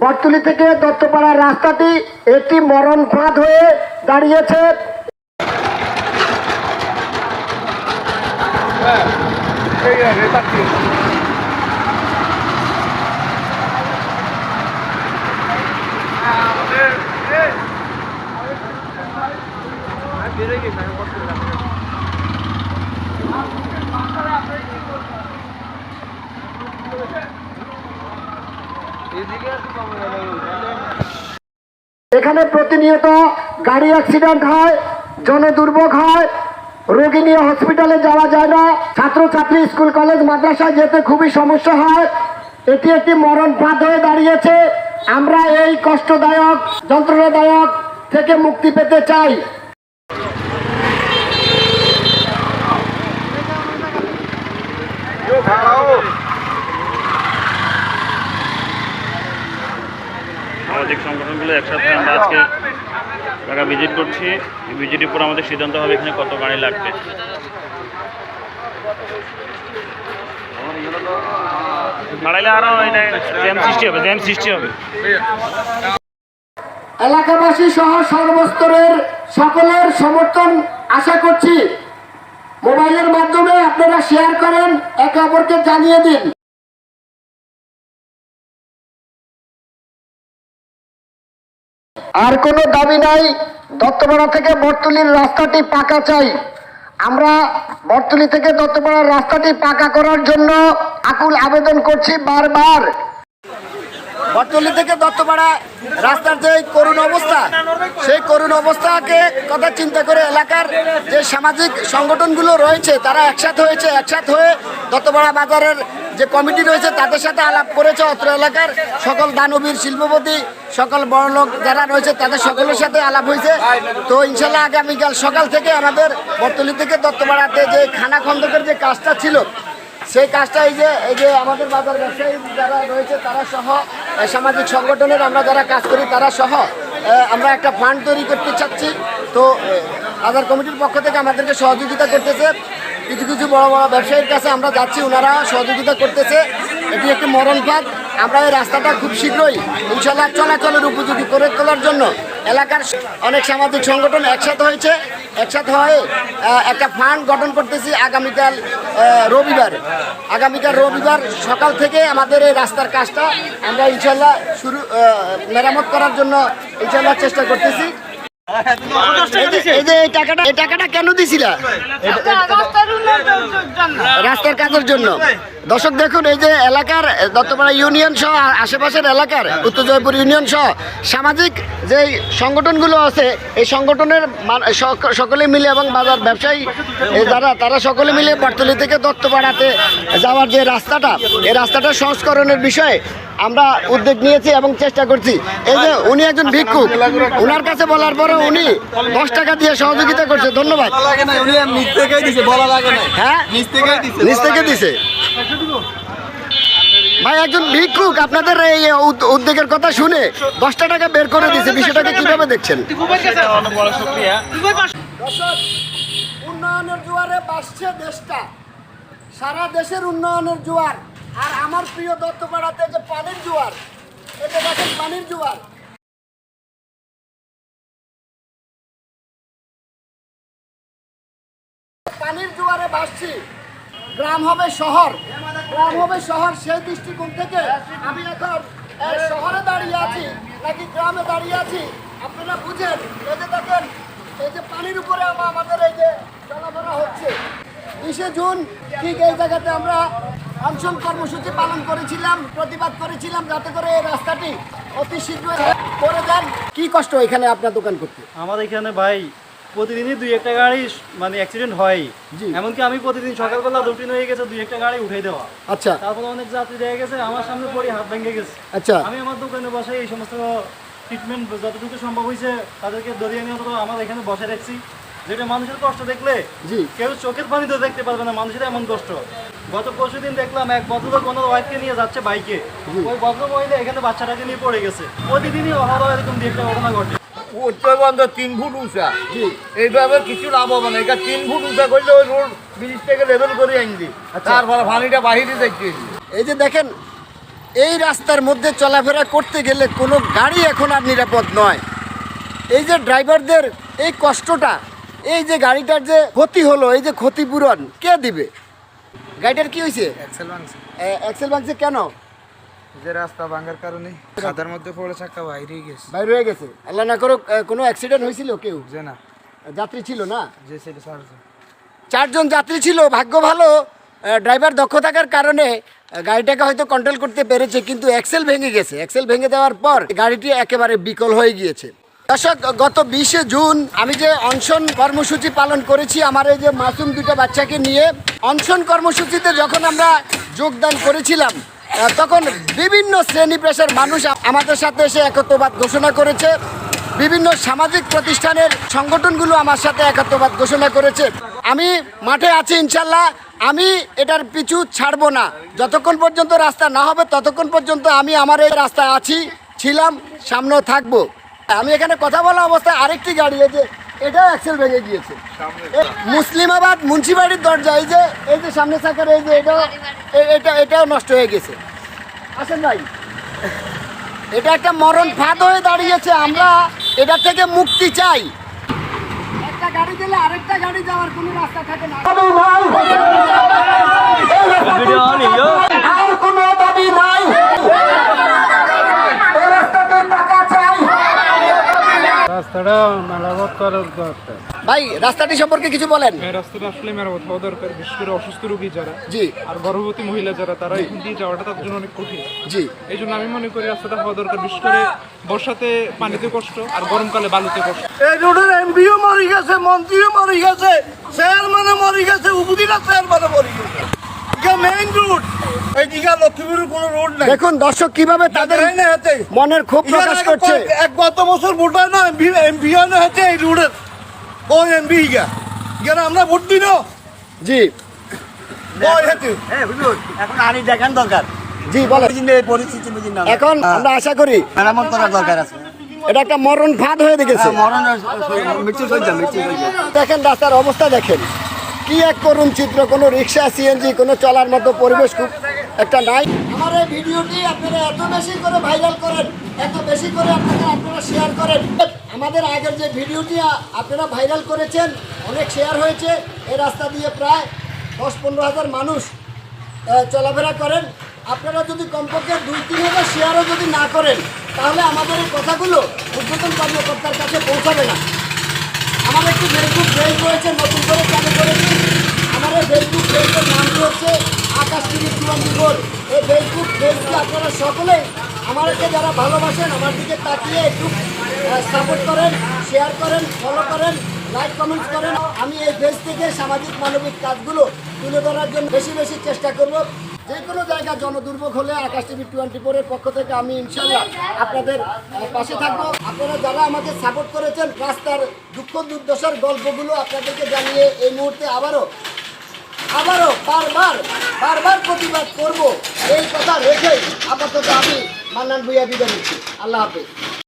বটতুলি থেকে দত্তপাড়ার রাস্তাটি একটি মরণ ফাঁদ হয়ে দাঁড়িয়েছে। এখানে প্রতিনিয়ত গাড়ি অ্যাক্সিডেন্ট হয়, জনদুর্ভোগ হয়, রোগী নিয়ে হসপিটালে যাওয়া যায় না, ছাত্রছাত্রী স্কুল, কলেজ, মাদ্রাসায় যেতে খুবই সমস্যা হয়। এটি একটি মরণ পাত হয়ে দাঁড়িয়েছে। আমরা এই কষ্টদায়ক, যন্ত্রণাদায়ক থেকে মুক্তি পেতে চাই। সামাজিক একসাথে আমরা আজকে জায়গা ভিজিট করছি। ভিজিটের পর আমাদের সিদ্ধান্ত হবে এখানে কত গাড়ি লাগবে। এলাকাবাসী সহ সর্বস্তরের সকলের সমর্থন আশা করছি। মোবাইলের মাধ্যমে আপনারা শেয়ার করেন, একে অপরকে জানিয়ে দিন। আর কোনো দাবি নাই। দত্তপাড়া থেকে বটতলির রাস্তাটি পাকা চাই। আমরা বটতলি থেকে দত্তপাড়ার রাস্তাটি পাকা করার জন্য আকুল আবেদন করছি বারবার। বটতলি থেকে দত্তপাড়া রাস্তার যে করুণ অবস্থা, সেই করুণ অবস্থাকে কথা চিন্তা করে এলাকার যে সামাজিক সংগঠনগুলো রয়েছে, তারা একসাথে হয়েছে, একসাথে হয়ে দত্তপাড়া বাজারের যে কমিটি রয়েছে তাদের সাথে আলাপ করেছে অত্র এলাকার সকল দানবীর শিল্পপতি, সকল বড়লোক যারা রয়েছে তাদের সকলের সাথে আলাপ হয়েছে। তো ইনশাল্লাহ আগামীকাল সকাল থেকে আমাদের বটতলি থেকে দত্তপাড়াতে যে খানা খন্দকের যে কাজটা ছিল, সেই কাজটা এই যে এই যে আমাদের বাজার ব্যবসায়ী যারা রয়েছে তারা সহ সামাজিক সংগঠনের আমরা যারা কাজ করি তারা সহ আমরা একটা ফান্ড তৈরি করতে চাচ্ছি। তো বাজার কমিটির পক্ষ থেকে আমাদেরকে সহযোগিতা করতেছে। কিছু কিছু বড় বড় ব্যবসায়ীর কাছে আমরা যাচ্ছি, ওনারা সহযোগিতা করতেছে। এটি একটি মরণ ফাঁদ। আমরা এই রাস্তাটা খুব শীঘ্রই ইনশাল্লাহ চলাচলের উপযোগী করে তোলার জন্য এলাকার অনেক সামাজিক সংগঠন একসাথে হয়েছে। একসাথে হয়ে একটা ফান্ড গঠন করতেছি আগামীকাল রবিবার। আগামীকাল রবিবার সকাল থেকে আমাদের এই রাস্তার কাজটা আমরা ইনশাল্লাহ শুরু মেরামত করার জন্য ইনশাল্লাহ চেষ্টা করতেছি। টাকাটা কেন দিছিলা? রাস্তার কাজের জন্য। দর্শক, দেখুন, এই যে এলাকার দত্তপাড়া ইউনিয়ন সহ আশেপাশের এলাকার, উত্তর জয়পুর ইউনিয়ন সহ সামাজিক যে সংগঠনগুলো আছে, এই সংগঠনের সকলে মিলে এবং বাজার ব্যবসায়ী যারা, তারা সকলে মিলে বটতলি থেকে দত্তপাড়াতে যাওয়ার যে রাস্তাটা এই রাস্তাটা সংস্করণের বিষয়ে আমরা উদ্যোগ নিয়েছি এবং চেষ্টা করছি। এই যে উনি একজন ভিক্ষুক ওনার কাছে বলার পরে উনি দশ টাকা দিয়ে সহযোগিতা করছে ধন্যবাদ। লাগে না উনি নিচ থেকেই দিছে বলা লাগে না। হ্যাঁ? থেকে দিছে। ভাই একজন ভিক্ষুক আপনাদের এই উদ্যোগের কথা শুনে দশটা টাকা বের করে দিছে বিষয়টাকে কীভাবে দেখছেন? অনেক বড় শুক্রিয়া উন্নয়নের জোয়ারে বাসছে দেশটা। সারা দেশের উন্নয়নের জোয়ার। আর আমার প্রিয় দত্তপাড়াতে যে পানির জোয়ার এটা দেখেন পানির জোয়ার। ভাসছি গ্রাম হবে শহর। গ্রাম হবে শহর সেই দৃষ্টিকোণ থেকে আমি এখন শহরে দাঁড়িয়ে আছি, নাকি গ্রামে দাঁড়িয়ে আছি? আপনারা বুঝেন, এই যে দেখেন, এই যে পানির উপরে আমা- আমাদের এই যে চলাফেরা হচ্ছে। বিশে জুন, ঠিক এই জায়গাতে আমরা অনশন কর্মসূচি পালন করেছিলাম, প্রতিবাদ করেছিলাম যাতে করে এই রাস্তাটি অতি শীঘ্র করে দেন কি কষ্ট এখানে আপনার দোকান করতে? আমাদের এখানে ভাই প্রতিদিনই দুই একটা গাড়ি মানে অ্যাক্সিডেন্ট হয়। এমনকি আমি প্রতিদিন সকালবেলা রুটিন হয়ে গেছে দুই একটা গাড়ি উঠে দেওয়া। আচ্ছা। তারপর অনেক যাত্রী দেখা গেছে আমার সামনে পড়ে হাত ভেঙে গেছে। আচ্ছা। আমি আমার দোকানে বসে এই সমস্ত ট্রিটমেন্ট যতটুকু সম্ভব হয়েছে তাদেরকে দরিয়ে নিয়ে অন্তত আমার এখানে বসে রাখছি যেটা মানুষের কষ্ট দেখলে জি। কেউ চোখের পানি তো দেখতে পারবে না মানুষের এমন কষ্ট। গত পরশু দিন দেখলাম এক ভদ্রলোক ওনার ওয়াইফকে নিয়ে যাচ্ছে বাইকে ওই ভদ্র মহিলা এখানে বাচ্চাটাকে নিয়ে পড়ে গেছে। প্রতিদিনই অহরহ এরকম দিয়ে একটা ঘটনা ঘটে। উত্তরবঙ্গ তিন ফুট উঁচা। এইভাবে কিছু লাভ হবে এটা তিন ফুট উঁচা করলে ওই রোড লেভেল করে আনবি তারপরে পানিটা বাহিরে এই যে দেখেন এই রাস্তার মধ্যে চলাফেরা করতে গেলে কোনো গাড়ি এখন আর নিরাপদ নয়। এই যে ড্রাইভারদের এই কষ্টটা এই যে গাড়িটার যে ক্ষতি হলো এই যে ক্ষতিপূরণ কে দিবে? গাড়িটার কি হয়েছে ভাঙছে। অ্যাক্সেল ভাঙছে কেন? যে রাস্তা ভাঙার কারণে কাদার মধ্যে পড়ে চাক্কা বাইরে গেছে। বাইরে হয়ে গেছে? আল্লাহ না করুক আহ, কোনো অ্যাক্সিডেন্ট হয়েছিল কেউ? যে না। যাত্রী ছিল না? যে ছেলে সারছে চারজন যাত্রী ছিল ভাগ্য ভালো ড্রাইভার দক্ষ থাকার কারণে গাড়িটাকে হয়তো কন্ট্রোল করতে পেরেছে কিন্তু অ্যাক্সেল ভেঙে গেছে। এক্সেল ভেঙে দেওয়ার পর গাড়িটি একেবারে বিকল হয়ে গিয়েছে। দর্শক গত বিশে জুন আমি যে অনশন কর্মসূচি পালন করেছি আমার এই যে মাসুম দুটো বাচ্চাকে নিয়ে অনশন কর্মসূচিতে যখন আমরা যোগদান করেছিলাম তখন বিভিন্ন শ্রেণি পেশার মানুষ আমাদের সাথে এসে একত্রবাদ ঘোষণা করেছে। বিভিন্ন সামাজিক প্রতিষ্ঠানের সংগঠনগুলো আমার সাথে একাত্মবাদ ঘোষণা করেছে। আমি মাঠে আছি ইনশাল্লাহ। আমি এটার পিছু ছাড়বো না। যতক্ষণ পর্যন্ত রাস্তা না হবে, ততক্ষণ পর্যন্ত আমি আমার এই রাস্তায় আছি, ছিলাম, সামনেও থাকব। আমি এখানে কথা বলা অবস্থায় আরেকটি গাড়ি যে এটা অ্যাক্সেল ভেঙে গিয়েছে মুসলিমাবাদ মুন্সিবাড়ির দরজা এই যে এই যে সামনে থাকার এই যে এটা এটা এটাও নষ্ট হয়ে গেছে। আসেন ভাই। এটা একটা মরণ ফাঁদ হয়ে দাঁড়িয়েছে আমরা এটা থেকে মুক্তি চাই। একটা গাড়ি গেলে আরেকটা গাড়ি যাওয়ার কোনো রাস্তা থাকে না আর কোনো দাবি নাই এই রাস্তাতে টাকা চাই মেরামত করার দরকার। ভাই রাস্তাটি সম্পর্কে কিছু বলেন। এই রাস্তাটা আসলে মেরামত হওয়া দরকার বিশেষ করে অসুস্থ রোগী যারা। জি। আর গর্ভবতী মহিলা যারা তারা এখান দিয়ে যাওয়াটা তাদের জন্য অনেক কঠিন। জি। এই জন্য আমি মনে করি রাস্তাটা হওয়া দরকার বিশেষ করে বর্ষাতে পানিতে কষ্ট আর গরমকালে বালুতে কষ্ট। এই রোডের এমপিও মরে গেছে মন্ত্রীও মরে গেছে চেয়ারম্যানও মরে গেছে উপজেলা চেয়ারম্যানও মরে গেছে। মেইন রোড লক্ষ্মীপুরের কোনো রোড নাই। দেখুন দর্শক কীভাবে তাদের মনের ক্ষোভ প্রকাশ করছে। এক গত বছর ভোট হয় না এমপি এমপি হয় না হাতে এই রোডের ও এমপি গা গেলে আমরা ভোট দিন জি। এখন আনি দেখান দরকার। জি বলেন। পরিস্থিতি এখন আমরা আশা করি মেরামত করার দরকার আছে। এটা একটা মরণ ফাঁদ হয়ে দেখেছে। সজ্জা দেখেন রাস্তার অবস্থা দেখেন। কি এক করুণ চিত্র কোনো রিক্সা সিএনজি কোনো চলার মতো পরিবেশ খুব একটা নাই আমার এই ভিডিওটি আপনারা এত বেশি করে ভাইরাল করেন, এত বেশি করে আপনারা আপনারা শেয়ার করেন। আমাদের আগের যে ভিডিওটি আপনারা ভাইরাল করেছেন, অনেক শেয়ার হয়েছে, এই রাস্তা দিয়ে প্রায় দশ পনেরো হাজার মানুষ চলাফেরা করেন। আপনারা যদি কমপক্ষে দুই তিন হাজার শেয়ারও যদি না করেন, তাহলে আমাদের এই কথাগুলো উদ্বোধন কর্মকর্তার কাছে পৌঁছাবে না। আমার একটি ফেসবুক পেজ রয়েছে, নতুন করে চালু করেছি। এই ফেসবুক পেজের নামটি হচ্ছে আকাশ টিভি টোয়েন্টি ফোর এই ফেসবুক পেজটি আপনারা সকলেই আমাকে যারা ভালোবাসেন, আমার দিকে তাকিয়ে একটু সাপোর্ট করেন শেয়ার করেন ফলো করেন লাইক কমেন্টস করেন। আমি এই পেজ থেকে সামাজিক মানবিক কাজগুলো তুলে ধরার জন্য বেশি বেশি চেষ্টা করব। যে কোনো জায়গা জনদুর্ভোগ হলে আকাশ টিভি টোয়েন্টি ফোরের পক্ষ থেকে আমি ইনশাল্লাহ আপনাদের পাশে থাকব। আপনারা যারা আমাকে সাপোর্ট করেছেন, রাস্তার দুঃখ দুর্দশার গল্পগুলো আপনাদেরকে জানিয়ে এই মুহূর্তে আবারও আবারও বারবার বারবার প্রতিবাদ করব। এই কথা রেখে আপাতত আমি মান্নান ভুইয়া বিদায় নিচ্ছি। আল্লাহ হাফেজ।